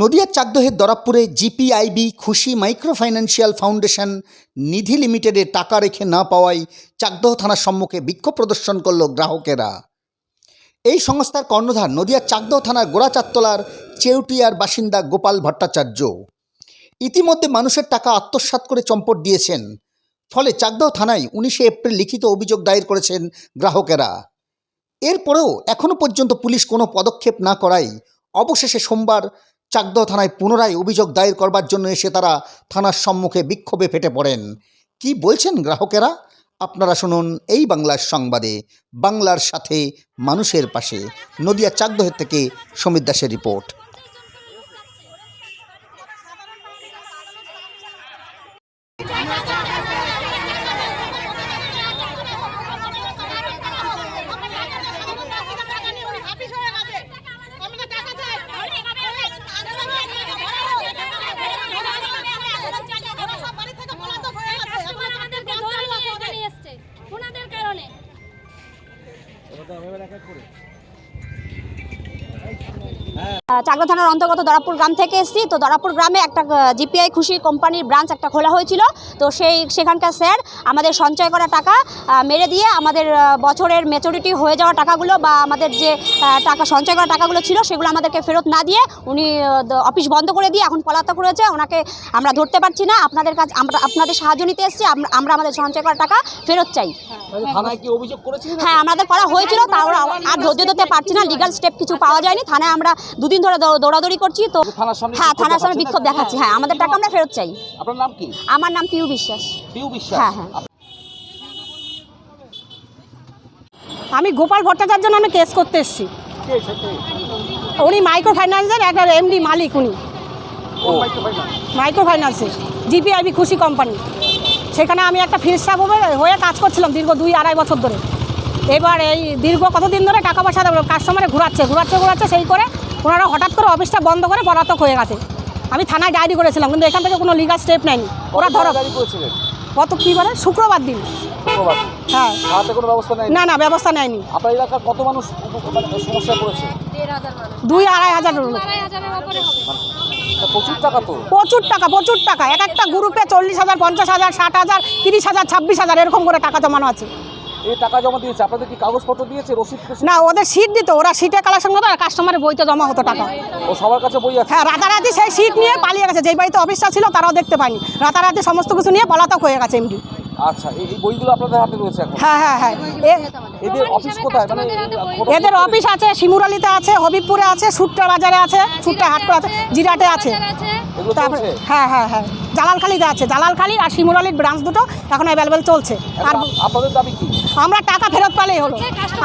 নদিয়ার চাকদহের দরাবপুরে জিপিআইবি খুশি micro financial foundation নিধি লিমিটেডে টাকা রেখে না পাওয়ায় চাকদহ থানার সম্মুখে বিক্ষোভ প্রদর্শন করল গ্রাহকেরা। এই সংস্থার কর্ণধার নদিয়ার চাকদহ থানার গোড়াচাত্তলার চেউটিয়ার বাসিন্দা গোপাল ভট্টাচার্য। ইতিমধ্যে মানুষের টাকা আত্মসাৎ করে চম্পট দিয়েছেন। ফলে চাকদহ থানায় উনিশে এপ্রিল লিখিত অভিযোগ দায়ের করেছেন গ্রাহকেরা। এরপরেও এখনও পর্যন্ত পুলিশ কোনো পদক্ষেপ না করায় অবশেষে সোমবার চাকদহ থানায় পুনরায় অভিযোগ দায়ের করবার জন্য এসে তারা থানার সম্মুখে বিক্ষোভে ফেটে পড়েন। কি বলছেন গ্রাহকেরা? আপনারা শুনুন এই বাংলার সংবাদে, বাংলার সাথে মানুষের পাশে। নদিয়া চাকদহের থেকে সমীর দাসের রিপোর্ট। চাকদা থানার অন্তর্গত দরাপুর গ্রাম থেকে এসেছি। তো দরাপুর গ্রামে একটা জিপিআই খুশি কোম্পানির ব্রাঞ্চ একটা খোলা হয়েছিল। তো সেই সেখানকার স্যার আমাদের সঞ্চয় করা টাকা মেরে দিয়ে আমাদের বছরের মেচুরিটি হয়ে যাওয়া টাকাগুলো বা আমাদের যে টাকা সঞ্চয় করা টাকাগুলো ছিল সেগুলো আমাদেরকে ফেরত না দিয়ে উনি অফিস বন্ধ করে দিয়ে এখন পলাতক রয়েছে। ওনাকে আমরা ধরতে পারছি না। আপনাদের কাছে আমরা আপনাদের সাহায্য নিতে এসেছি। আমরা- আমাদের সঞ্চয় করা টাকা ফেরত চাই। হ্যাঁ আমাদের করা হয়েছিল তাও আর ধৈর্য ধরতে পারছি না। লিগাল স্টেপ কিছু পাওয়া যায়নি। থানায় আমরা দুদিন দৌড়াদৌড়ি করছি তো হ্যাঁ থানার সামনে বিক্ষোভ না? দেখাচ্ছি। হ্যাঁ আমাদের টাকা আমরা ফেরত চাই। আপনার নাম কি? আমার নাম পিউ বিশ্বাস। পিউ বিশ্বাস। হ্যাঁ, হ্যাঁ। আমি গোপাল ভট্টাচার্য নামে কেস করতে এসেছি। উনি মাইক্রো ফাইন্যান্সের একটা এমডি মালিক উনি। মাইক্রো ফাইন্যান্সে জিপিআইবি খুশি কোম্পানি। সেখানে আমি একটা স্টাফ হয়ে কাজ করছিলাম দীর্ঘ দুই আড়াই বছর ধরে। এবার এই দীর্ঘ কতদিন ধরে টাকা পয়সা কাস্টমারে ঘোরাচ্ছে ঘোরাচ্ছে ঘোরাচ্ছে সেই করে ওনারা হঠাৎ করে অফিসটা বন্ধ করে পলাতক হয়ে গেছে। আমি থানায় ডায়েরি করেছিলাম কিন্তু এখান থেকে কোনো লিগাল স্টেপ নেয়নি। ওরা ধরো কত কী বলে? শুক্রবার দিন। হ্যাঁ। ব্যবস্থা না না ব্যবস্থা নেয়নি। কত মানুষ মানে সমস্যা পড়েছে? দুই আড়াই হাজার প্রচুর টাকা তো। প্রচুর টাকা প্রচুর টাকা। এক একটা গ্রুপে চল্লিশ হাজার পঞ্চাশ হাজার ষাট হাজার তিরিশ হাজার ছাব্বিশ হাজার এরকম করে টাকা জমানো আছে। এই টাকা জমা দিয়েছে? আপনাদের কি কাগজপত্র দিয়েছে? রসিদ না ওদের সিট দিত। ওরা সিটে কালেকশন করতো আর কাস্টমারের বইতে জমা হতো টাকা। ও সবার কাছে বই আছে? হ্যাঁ রাতারাতি সেই সিট নিয়ে পালিয়ে গেছে। যেই বাড়িতে অফিসটা ছিল তারাও দেখতে পায়নি। রাতারাতি সমস্ত কিছু নিয়ে পলাতক হয়ে গেছে এমডি। আচ্ছা এই বইগুলো আপনাদের হাতে রয়েছে এখন? হ্যাঁ হ্যাঁ হ্যাঁ। এদের অফিস কোথায়? মানে এদের অফিস আছে শিমুরালিতে আছে হবিবপুরে আছে সুট্টা বাজারে আছে সুট্টা হাটপুর আছে জিরাটে আছে। তারপরে হ্যাঁ হ্যাঁ হ্যাঁ। জালালখালিতে আছে। জালালখালি আর শিমুরালির ব্রাঞ্চ দুটো এখন অ্যাভেলেবেল চলছে। আর আপনাদের দাবি কি? আমরা টাকা ফেরত পেলেই হলো।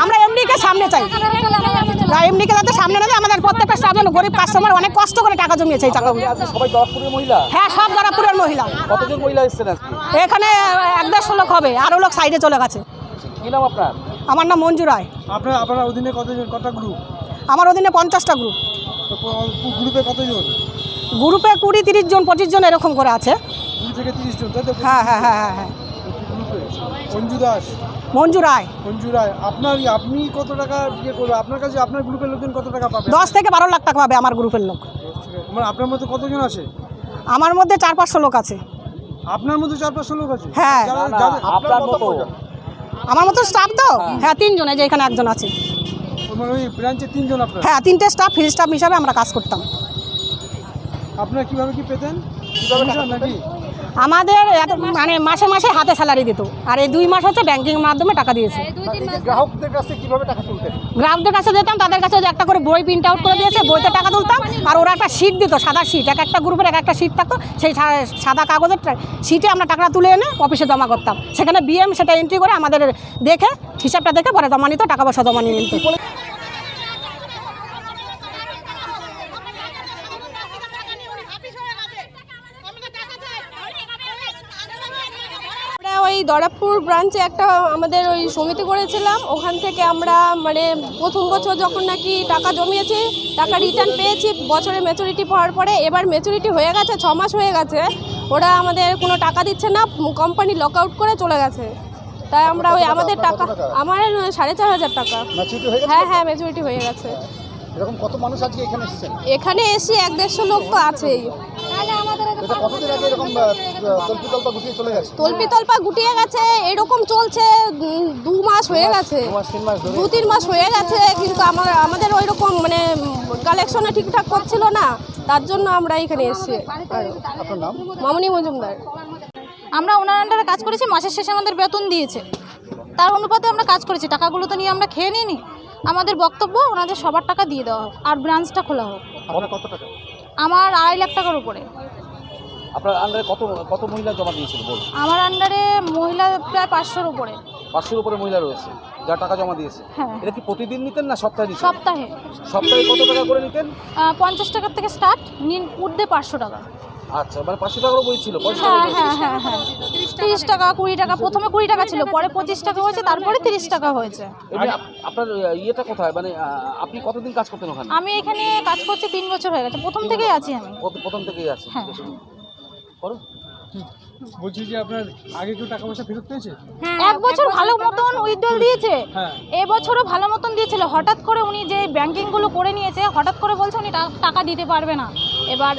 আমরা এমডিকে সামনে চাই। এমডিকে যাতে সামনে না আমাদের প্রত্যেকটা স্টাফ যেন গরিব কাস্টমার অনেক কষ্ট করে টাকা জমিয়েছে এই টাকাগুলো সবাই দরপুরের মহিলা? হ্যাঁ সব যারাপুরের মহিলা। কতজন মহিলা এসেছেন এখানে এক দেড়শো লোক হবে আরও লোক সাইডে চলে গেছে। আমার নাম মঞ্জু রায়। আপনার আপনার অধীনে কতজন কটা গ্রুপ আমার অধীনে পঞ্চাশটা গ্রুপ গ্রুপে কতজন? গ্রুপে কুড়ি তিরিশ জন পঁচিশ জন এরকম করে আছে। কুড়ি থেকে তিরিশ জন তাই তো? হ্যাঁ হ্যাঁ হ্যাঁ হ্যাঁ হ্যাঁ। অঞ্জু দাস। মঞ্জু রায়। আপনার আপনি কত টাকা ইয়ে করবে? আপনার কাছে আপনার গ্রুপের লোকজন কত টাকা পাবে? দশ থেকে বারো লাখ টাকা পাবে আমার গ্রুপের লোক। মানে আপনার মধ্যে কতজন আছে? আমার মধ্যে চার পাঁচশো লোক আছে। আপনার মধ্যে চার পাঁচশো লোক আছে? হ্যাঁ। আপনার মতো। আমার মতো স্টাফ তো? হ্যাঁ। তিনজন এই যে এখানে একজন আছে। মানে ওই ব্রাঞ্চে তিনজন আপনার? হ্যাঁ তিনটে স্টাফ ফিল স্টাফ হিসাবে আমরা কাজ করতাম। আপনারা কীভাবে কি পেতেন? নাকি? আমাদের এত মানে মাসে মাসে হাতে স্যালারি দিত। আর এই দুই মাস হচ্ছে ব্যাংকিং মাধ্যমে টাকা দিয়েছে। দুই গ্রাহকদের কাছে কীভাবে টাকা তুলতেন? গ্রাহকদের কাছে যেতাম তাদের কাছে যে একটা করে বই প্রিন্ট আউট করে দিয়েছে বইতে টাকা তুলতাম আর ওরা একটা শিট দিত সাদা শিট এক একটা গ্রুপের এক একটা শিট থাকতো সেই সাদা কাগজের শিটে আমরা টাকাটা তুলে এনে অফিসে জমা করতাম। সেখানে বিএম সেটা এন্ট্রি করে আমাদের দেখে হিসাবটা দেখে পরে জমা নিত টাকা পয়সা জমা নিয়ে নিত। আমরা ওই দরাবপুর ব্রাঞ্চে একটা আমাদের ওই সমিতি করেছিলাম। ওখান থেকে আমরা মানে প্রথম বছর যখন নাকি টাকা জমিয়েছি টাকা রিটার্ন পেয়েছি বছরে ম্যাচুরিটি পাওয়ার পরে এবার ম্যাচুরিটি হয়ে গেছে ছ মাস হয়ে গেছে। ওরা আমাদের কোনো টাকা দিচ্ছে না কোম্পানি লক আউট করে চলে গেছে। তাই আমরা ওই আমাদের টাকা? আমার সাড়ে চার হাজার টাকা। হ্যাঁ হ্যাঁ ম্যাচুরিটি হয়ে গেছে। এরকম কত মানুষ আজকে এখানে এসেছেন এখানে এসে এক দেড়শো লোক তো আছেই। কতদিন আগে এরকম তল্পি গুটিয়ে চলে গেছে? তল্পি গুটিয়ে গেছে এরকম চলছে দু মাস হয়ে গেছে। দু তিন মাস হয়ে গেছে কিন্তু আমার আমাদের ওই রকম মানে কালেকশনে ঠিকঠাক করছিল না তার জন্য আমরা এখানে এসেছি। মামনি মজুমদার। আমরা ওনার আন্ডারে কাজ করেছি মাসের শেষে আমাদের বেতন দিয়েছে। তার অনুপাতে আমরা কাজ করেছি টাকাগুলো তো নিয়ে আমরা খেয়ে নিইনি। আমাদের বক্তব্য ওনাদের সবার টাকা দিয়ে দেওয়া হোক আর ব্রাঞ্চটা খোলা হোক। আপনার কত টাকা? আমার আড়াই লাখ টাকার উপরে। আপনার আন্ডারে কত কত মহিলা জমা দিয়েছিল বল আমার আন্ডারে মহিলা প্রায় পাঁচশোর উপরে। পাঁচশোর উপরে মহিলা রয়েছে যা টাকা জমা দিয়েছে। হ্যাঁ। এটা কি প্রতিদিন নিতেন না সপ্তাহে নিতেন সপ্তাহে। সপ্তাহে কত টাকা করে নিতেন? পঞ্চাশ টাকার থেকে স্টার্ট নিন উঠবে পাঁচশো টাকা। আচ্ছা মানে পাঁচশো টাকারও বই ছিল হ্যাঁ হ্যাঁ হ্যাঁ তিরিশ টাকা কুড়ি টাকা প্রথমে কুড়ি টাকা ছিল পরে পঁচিশ টাকা হয়েছে তারপরে তিরিশ টাকা হয়েছে। আপনার ইয়েটা কোথায়? মানে আপনি কতদিন কাজ করতেন ওখানে? আমি এখানে কাজ করছি তিন বছর হয়ে গেছে প্রথম থেকেই আছি আমি। প্রথম থেকেই আছি হ্যাঁ। করো। বলছি যে আপনার আগে কেউ টাকা পয়সা ফেরত পেয়েছে? এক বছর ভালো মতন উইথড্রল দিয়েছে। হ্যাঁ। এবছরও ভালো মতন দিয়েছিল। হঠাৎ করে উনি যে ব্যাংকিংগুলো করে নিয়েছে হঠাৎ করে বলছে উনি টাকা দিতে পারবে না। এবার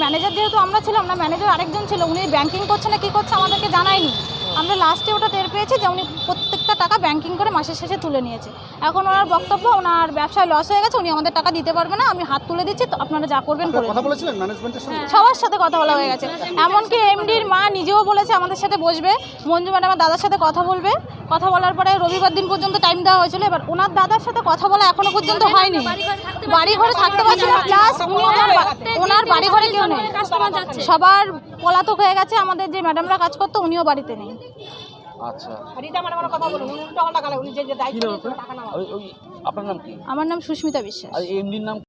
ম্যানেজার যেহেতু আমরা ছিলাম না ম্যানেজার আরেকজন ছিল। উনি ব্যাংকিং করছে না কী করছে আমাদেরকে জানায়নি। আমরা লাস্টে ওটা টের পেয়েছি যে উনি প্রত্যেকটা টাকা ব্যাংকিং করে মাসের শেষে তুলে নিয়েছে। এখন ওনার বক্তব্য ওনার ব্যবসায় লস হয়ে গেছে উনি আমাদের টাকা দিতে পারবে না আমি হাত তুলে দিচ্ছি তো আপনারা যা করবেন করে কথা বলেছিলেন ম্যানেজমেন্টের সঙ্গে সবার সাথে কথা বলা হয়ে গেছে। এমনকি এমডির মা নিজেও বলেছে আমাদের সাথে বসবে। মঞ্জু ম্যাডামের দাদার সাথে কথা বলবে। কথা বলার পরে রবিবার দিন পর্যন্ত টাইম দেওয়া হয়েছিল। এবার ওনার দাদার সাথে কথা বলা এখনও পর্যন্ত হয়নি। বাড়ি ঘরে থাকতে পারছে না প্লাস উনি ওনার বাড়ি ঘরে কেউ নেই। সবার পলাতক হয়ে গেছে আমাদের যে ম্যাডামরা কাজ করতো উনিও বাড়িতে নেই। আচ্ছা। আমার নাম সুস্মিতা বিশ্বাস। নাম